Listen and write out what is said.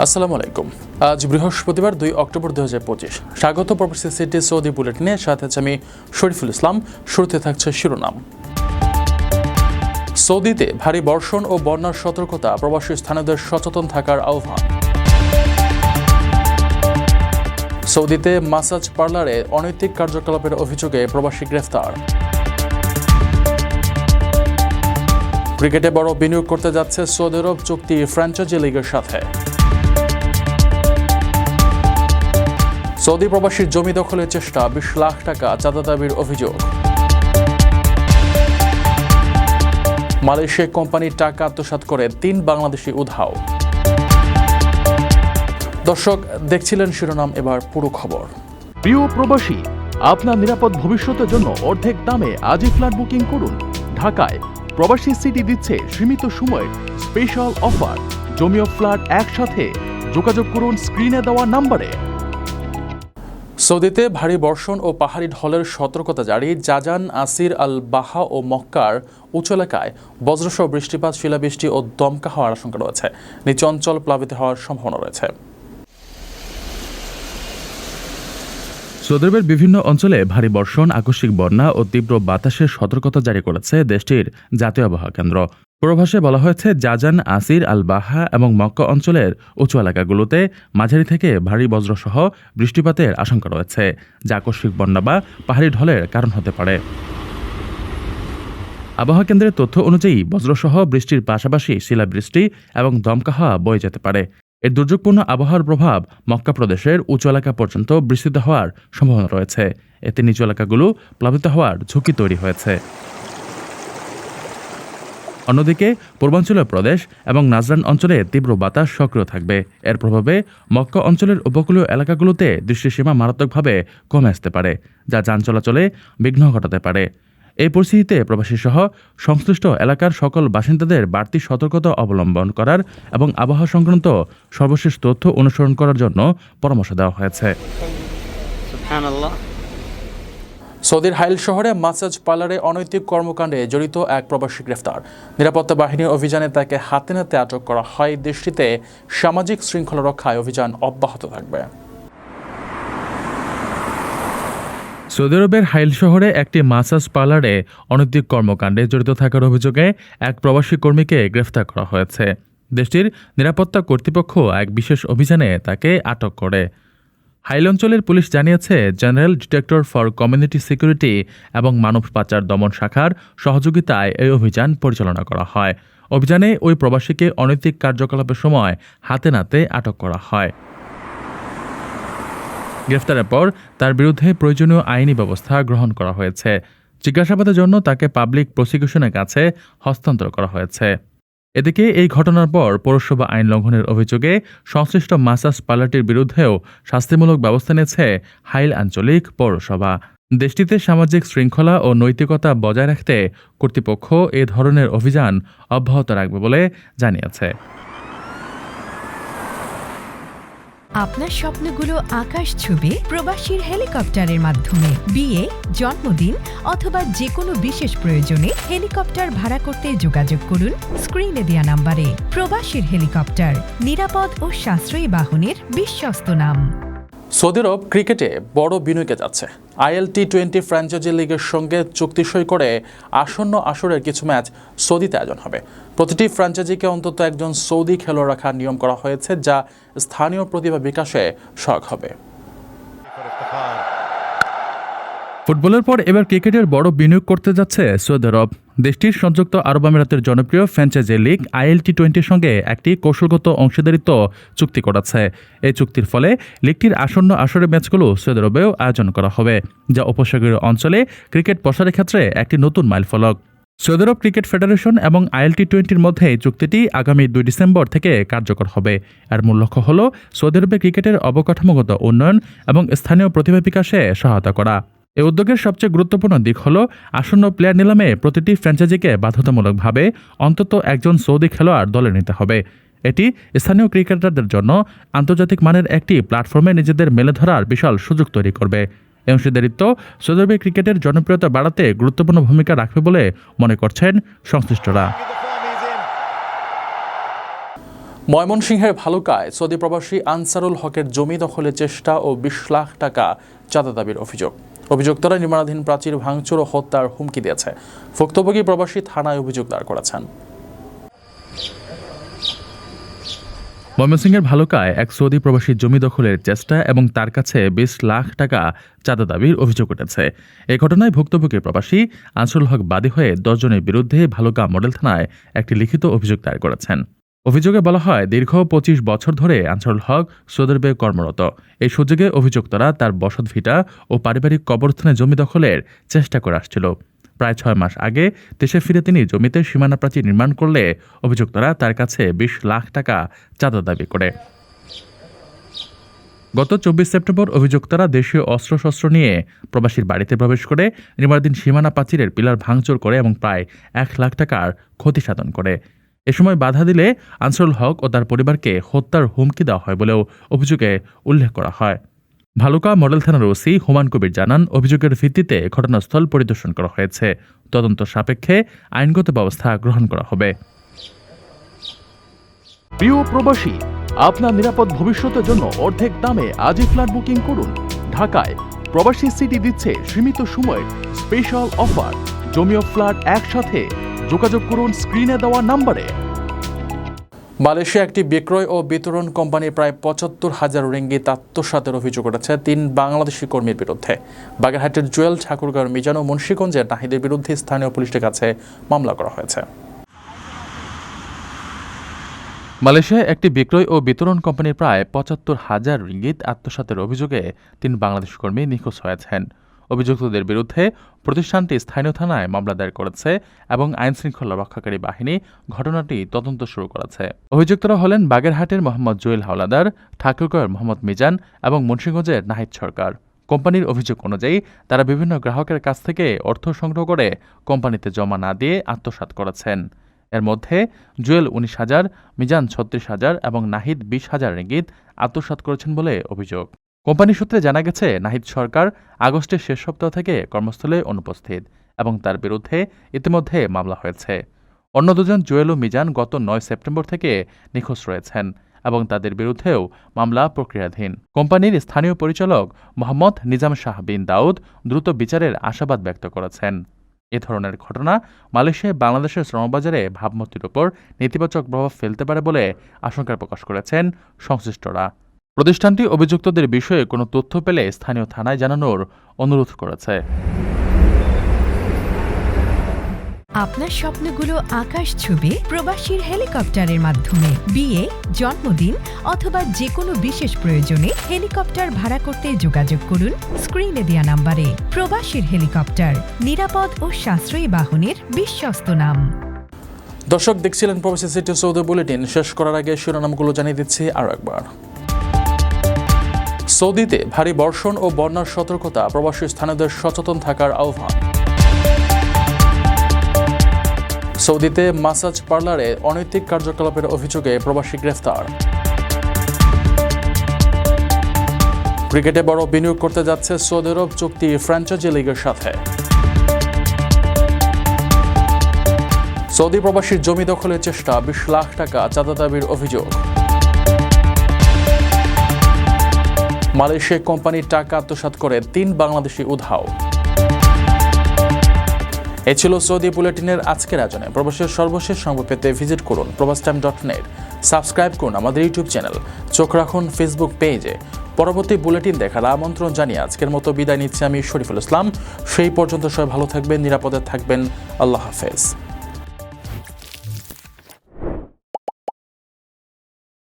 আসসালামু আলাইকুম। আজ বৃহস্পতিবার দুই অক্টোবর দুই হাজার পঁচিশ। স্বাগত প্রবাসী সিটি সৌদি বুলেটিনে সাথে আছে আমি শরীফুল ইসলাম। শুরুতে থাকছে শিরোনাম। সৌদিতে ভারী বর্ষণ ও বন্যার সতর্কতা, প্রবাসী স্থানীয়দের সচেতন থাকার আহ্বান। সৌদিতে মাসাজ পার্লারে অনৈতিক কার্যকলাপের অভিযোগে প্রবাসী গ্রেফতার। ক্রিকেটে বড় বিনিয়োগ করতে যাচ্ছে সৌদি আরব চুক্তি ফ্র্যাঞ্চাইজি লিগের সাথে। সৌদি প্রবাসীর জমি দখলের চেষ্টা, বিশ লাখ টাকা চাঁদা দাবির অভিযোগ। মালয়েশিয়া কোম্পানির টাকা আত্মসাৎ করে তিন বাংলাদেশি উধাও। দর্শক, দেখছিলেন শিরোনাম, এবার পুরো খবর। প্রিয় প্রবাসী, আপনার নিরাপদ ভবিষ্যতের জন্য অর্ধেক দামে আজই ফ্ল্যাট বুকিং করুন। ঢাকায় প্রবাসী সিটি দিচ্ছে সীমিত সময়ের স্পেশাল অফার জমিও ফ্ল্যাট একসাথে। যোগাযোগ করুন স্ক্রিনে দেওয়া নম্বরে। সৌদিতে ভারী বর্ষণ ও পাহাড়ি ঢলের সতর্কতা জারি। জাজান, আসির আল বাহা ও মক্কার উঁচু এলাকায় বজ্রসহ বৃষ্টিপাত, শিলাবৃষ্টি ও দমকা হওয়ার আশঙ্কা রয়েছে। নিচু অঞ্চল প্লাবিত হওয়ার সম্ভাবনা রয়েছে। সৌদি আরবের বিভিন্ন অঞ্চলে ভারী বর্ষণ, আকস্মিক বন্যা ও তীব্র বাতাসের সতর্কতা জারি করেছে দেশটির জাতীয় আবহাওয়া কেন্দ্র। পূর্বাভাসে বলা হয়েছে, জাজান, আসির আল বাহা এবং মক্কা অঞ্চলের উঁচু এলাকাগুলোতে মাঝারি থেকে ভারী বজ্রসহ বৃষ্টিপাতের আশঙ্কা রয়েছে, যা আকস্মিক বন্যা বা পাহাড়ি ঢলের কারণ হতে পারে। আবহাওয়া কেন্দ্রের তথ্য অনুযায়ী, বজ্রসহ বৃষ্টির পাশাপাশি শিলাবৃষ্টি এবং দমকা হাওয়া বয়ে যেতে পারে। এর দুর্যোগপূর্ণ আবহাওয়ার প্রভাব মক্কা প্রদেশের উঁচু এলাকা পর্যন্ত বিস্তৃত হওয়ার সম্ভাবনা রয়েছে। এতে নিচু এলাকাগুলো প্লাবিত হওয়ার ঝুঁকি তৈরি হয়েছে। অন্যদিকে, পূর্বাঞ্চলীয় প্রদেশ এবং নাজরান অঞ্চলে তীব্র বাতাস সক্রিয় থাকবে। এর প্রভাবে মক্কা অঞ্চলের উপকূলীয় এলাকাগুলোতে দৃষ্টিসীমা মারাত্মকভাবে কমে আসতে পারে, যা যান চলাচলে বিঘ্ন ঘটাতে পারে। এই পরিস্থিতিতে প্রবাসীসহ সংশ্লিষ্ট এলাকার সকল বাসিন্দাদের বাড়তি সতর্কতা অবলম্বন করার এবং আবহাওয়া সংক্রান্ত সর্বশেষ তথ্য অনুসরণ করার জন্য পরামর্শ দেওয়া হয়েছে। সৌদির হাইল শহরে মাসাজ পার্লারে অনৈতিক কর্মকাণ্ডে জড়িত এক প্রবাসী গ্রেফতার। নিরাপত্তা বাহিনীর অভিযানে তাকে হাতে নাতে আটক করা হয়। দেশটিতে সামাজিক শৃঙ্খলা রক্ষায় অভিযান অব্যাহত থাকবে। সৌদি আরবের হাইল শহরে একটি মাসাজ পার্লারে অনৈতিক কর্মকাণ্ডে জড়িত থাকার অভিযোগে এক প্রবাসী কর্মীকে গ্রেফতার করা হয়েছে। দেশটির নিরাপত্তা কর্তৃপক্ষ এক বিশেষ অভিযানে তাকে আটক করে। হাইল অঞ্চলের পুলিশ জানিয়েছে, general detector for community security এবং মানব পাচার দমন শাখার সহযোগিতায় এই অভিযান পরিচালনা করা হয়। অভিযানে ওই প্রবাসীকে অনৈতিক কার্যকলাপের সময় হাতে নাতে আটক করা হয়। গ্রেফতারের পর তার বিরুদ্ধে প্রয়োজনীয় আইনি ব্যবস্থা গ্রহণ করা হয়েছে। জিজ্ঞাসাবাদের জন্য তাকে পাবলিক প্রসিকিউশনের কাছে হস্তান্তর করা হয়েছে। এদিকে এই ঘটনার পর পৌরসভা আইন লঙ্ঘনের অভিযোগে সংশ্লিষ্ট মাসাজ পার্লারটির বিরুদ্ধেও শাস্তিমূলক ব্যবস্থা নিয়েছে হাইল আঞ্চলিক পৌরসভা। দেশটিতে সামাজিক শৃঙ্খলা ও নৈতিকতা বজায় রাখতে কর্তৃপক্ষ এ ধরনের অভিযান অব্যাহত রাখবে বলে জানিয়েছে। আপনার স্বপ্নগুলো আকাশ ছুবে প্রবাসীর হেলিকপ্টারের মাধ্যমে। বিয়ে, জন্মদিন অথবা যে কোনো বিশেষ প্রয়োজনে হেলিকপ্টার ভাড়া করতে যোগাযোগ করুন স্ক্রিনে দেয়া নাম্বারে। প্রবাসীর হেলিকপ্টার, নিরাপদ ও সাশ্রয়ী বাহনের বিশ্বস্ত নাম। সৌদি আরব ক্রিকেটে বড় বিনিয়োগে যাচ্ছে। আইএল টি টোয়েন্টি ফ্র্যাঞ্চাইজি লিগের সঙ্গে চুক্তি সই করে আসন্ন আসরের কিছু ম্যাচ সৌদিতে আয়োজন হবে। প্রতিটি ফ্র্যাঞ্চাইজিকে অন্তত একজন সৌদি খেলোয়াড় রাখার নিয়ম করা হয়েছে, যা স্থানীয় প্রতিভা বিকাশে সহায়ক হবে। ফুটবলের পর এবার ক্রিকেটের বড় বিনিয়োগ করতে যাচ্ছে সৌদি আরব। দেশটির সংযুক্ত আরব আমিরাতের জনপ্রিয় ফ্র্যাঞ্চাইজি লিগ আইএল টি টোয়েন্টির সঙ্গে একটি কৌশলগত অংশীদারিত্ব চুক্তি করেছে। এই চুক্তির ফলে লিগটির আসন্ন আসরের ম্যাচগুলো সৌদি আরবেও আয়োজন করা হবে, যা উপসাগরীয় অঞ্চলে ক্রিকেট প্রসারের ক্ষেত্রে একটি নতুন মাইলফলক। সৌদি আরব ক্রিকেট ফেডারেশন এবং আইএল টি টোয়েন্টির মধ্যে চুক্তিটি আগামী দুই ডিসেম্বর থেকে কার্যকর হবে। এর মূল লক্ষ্য হল সৌদি আরবে ক্রিকেটের অবকাঠামোগত উন্নয়ন এবং স্থানীয় প্রতিভা বিকাশে সহায়তা করা। এই উদ্যোগের সবচেয়ে গুরুত্বপূর্ণ দিক হল আসন্ন প্লেয়ার নিলামে প্রতিটি ফ্র্যাঞ্চাইজিকে বাধ্যতামূলকভাবে অন্তত একজন সৌদি খেলোয়াড় দলে নিতে হবে। এটি স্থানীয় ক্রিকেটারদের জন্য আন্তর্জাতিক মানের একটি প্ল্যাটফর্মে নিজেদের মেলে ধরার বিশাল সুযোগ তৈরি করবে। এই অংশীদারিত্ব সৌদি ক্রিকেটের জনপ্রিয়তা বাড়াতে গুরুত্বপূর্ণ ভূমিকা রাখবে বলে মনে করছেন সংশ্লিষ্টরা। ময়মনসিংহের ভালুকায় সৌদি প্রবাসী আনসারুল হকের জমি দখলের চেষ্টা ও বিশ লাখ টাকা চাঁদা দাবির অভিযোগ। অভিযুক্তরা নির্মাণাধীন প্রাচীর ভাঙচুর ও হত্যার হুমকি দিয়েছে। ভুক্তভোগী প্রবাসী থানায় অভিযোগ দায়ের করেছেন। ময়মনসিংহের ভালুকায় এক সৌদি প্রবাসী জমি দখলের চেষ্টা এবং তার কাছে বিশ লাখ টাকা চাঁদা দাবির অভিযোগ উঠেছে। এই ঘটনায় ভুক্তভোগী প্রবাসী আনসুল হক বাদী হয়ে দশজনের বিরুদ্ধে ভালুকা মডেল থানায় একটি লিখিত অভিযোগ দায়ের করেছেন। অভিযোগে বলা হয়, দীর্ঘ পঁচিশ বছর ধরে আনসারুল হক সৌদি কর্মরত। এই সুযোগে অভিযুক্তরা তার বসত ভিটা ও পারিবারিক কবরস্থানে জমি দখলের চেষ্টা করে আসছিল। প্রায় ছয় মাস আগে দেশে ফিরে তিনি জমিতে সীমানা প্রাচীর নির্মাণ করলে অভিযুক্তরা তার কাছে বিশ লাখ টাকা চাঁদা দাবি করে। গত চব্বিশ সেপ্টেম্বর অভিযুক্তরা দেশীয় অস্ত্রশস্ত্র নিয়ে প্রবাসীর বাড়িতে প্রবেশ করে নির্মাণাধীন সীমানা প্রাচীরের পিলার ভাঙচুর করে এবং প্রায় এক লাখ টাকার ক্ষতি সাধন করে। এ সময় বাধা দিলে আনসারুল হক ও তার পরিবারকে হত্যার হুমকি দেওয়া হয় বলেও অভিযোগে উল্লেখ করা হয়। ভালুকা মডেল থানার ওসি হুমায়ুন কবির জানান, অভিযোগের ভিত্তিতে ঘটনাস্থল পরিদর্শন করা হয়েছে। তদন্ত সাপেক্ষে আইনগত ব্যবস্থা গ্রহণ করা হবে। প্রিয় প্রবাসী, আপনার নিরাপদ ভবিষ্যতের জন্য অর্ধেক দামে আজই ফ্ল্যাট বুকিং করুন। ঢাকায় প্রবাসী সিটি দিচ্ছে সীমিত সময়ের স্পেশাল অফার। জমি ও ফ্ল্যাট একসাথে যোগাযোগ করুন স্ক্রিনে দেওয়া নম্বরে। মালয়েশিয়া একটি বিক্রয় ও বিতরণ কোম্পানি প্রায় পঁচাত্তর হাজার রিঙ্গিত আত্মসাতের অভিযোগ উঠেছে তিন বাংলাদেশি কর্মীর বিরুদ্ধে। বাগেরহাটের জুয়েল ঠাকুরগাঁও মিজান ও মুন্সীগঞ্জের নাহিদের বিরুদ্ধে স্থানীয় পুলিশের কাছে মামলা করা হয়েছে। মালয়েশিয়ায় একটি বিক্রয় ও বিতরণ কোম্পানির প্রায় পঁচাত্তর হাজার রিঙ্গিত আত্মসাতের অভিযোগে তিন বাংলাদেশ কর্মী নিখোঁজ হয়েছেন। অভিযুক্তদের বিরুদ্ধে প্রতিষ্ঠানটি স্থানীয় থানায় মামলা দায়ের করেছে এবং আইন শৃঙ্খলা রক্ষাকারী বাহিনী ঘটনাটি তদন্ত শুরু করেছে। অভিযুক্তরা হলেন বাগেরহাটের মোহাম্মদ জুয়েল হাওলাদার ঠাকুরগড়ের মোহাম্মদ মিজান এবং মুন্সিগঞ্জের নাহিদ সরকার। কোম্পানির অভিযোগ অনুযায়ী, তারা বিভিন্ন গ্রাহকের কাছ থেকে অর্থ সংগ্রহ করে কোম্পানিতে জমা না দিয়ে আত্মসাৎ করেছেন। এর মধ্যে জুয়েল উনিশ হাজার, মিজান ছত্রিশ হাজার এবং নাহিদ বিশ হাজার রিঙ্গিত আত্মসাৎ করেছেন বলে অভিযোগ। কোম্পানি সূত্রে জানা গেছে, নাহিদ সরকার আগস্টের শেষ সপ্তাহ থেকে কর্মস্থলে অনুপস্থিত এবং তার বিরুদ্ধে ইতিমধ্যে মামলা হয়েছে। অন্য দুজন জুয়েল ও মিজান গত নয় সেপ্টেম্বর থেকে নিখোঁজ রয়েছেন এবং তাদের বিরুদ্ধেও মামলা প্রক্রিয়াধীন। কোম্পানির স্থানীয় পরিচালক মোহাম্মদ নিজাম শাহ বিন দাউদ দ্রুত বিচারের আশাবাদ ব্যক্ত করেছেন। এ ধরনের ঘটনা মালয়েশিয়ায় বাংলাদেশের শ্রমবাজারে ভাবমূর্তির ওপর নেতিবাচক প্রভাব ফেলতে পারে বলে আশঙ্কা প্রকাশ করেছেন সংশ্লিষ্টরা। প্রতিষ্ঠানটি অভিযুক্তদের বিষয়ে কোনো তথ্য পেলে স্থানীয় থানায় জানানোর অনুরোধ করেছে। আপনার স্বপ্নগুলো আকাশ ছুবে প্রবাসীর হেলিকপ্টারের মাধ্যমে। বিয়ে জন্মদিন অথবা যে কোনো বিশেষ প্রয়োজনে হেলিকপ্টার ভাড়া করতে যোগাযোগ করুন স্ক্রিনে দেওয়া নাম্বারে। প্রবাসীর হেলিকপ্টার নিরাপদ ও সাশ্রয়ী বাহনের বিশ্বস্ত নাম। দর্শক দেখছিলেন প্রবাসী সিটি সৌদি বুলেটিন। শেষ করার আগে শিরোনামগুলো জানিয়ে দিচ্ছি আরও একবার। সৌদিতে ভারী বর্ষণ ও বন্যার সতর্কতা, প্রবাসী স্থানীয়দের সচেতন থাকার আহ্বান। সৌদিতে মাসাজ পার্লারে অনৈতিক কার্যকলাপের অভিযোগে প্রবাসী গ্রেফতার। ক্রিকেটে বড় বিনিয়োগ করতে যাচ্ছে সৌদি আরব, চুক্তি ফ্র্যাঞ্চাইজি লিগের সাথে। সৌদি প্রবাসীর জমি দখলের চেষ্টা, বিশ লাখ টাকা চাঁদা দাবির অভিযোগ। মালয়েশিয়া কোম্পানির টাকা আত্মসাৎ করে তিন বাংলাদেশি উধাও। এ ছিল সৌদি বুলেটিনের আজকের আয়োজনে। প্রবাসের সর্বশেষ সংবাদ পেতে ভিজিট করুন প্রবাস টাইম ডট নেট। সাবস্ক্রাইব করুন আমাদের ইউটিউব চ্যানেল। চোখ রাখুন ফেসবুক পেজে। পরবর্তী বুলেটিন দেখার আমন্ত্রণ জানিয়ে আজকের মতো বিদায় নিচ্ছি আমি শরীফুল ইসলাম। সেই পর্যন্ত সবাই ভালো থাকবেন, নিরাপদে থাকবেন। আল্লাহ হাফেজ।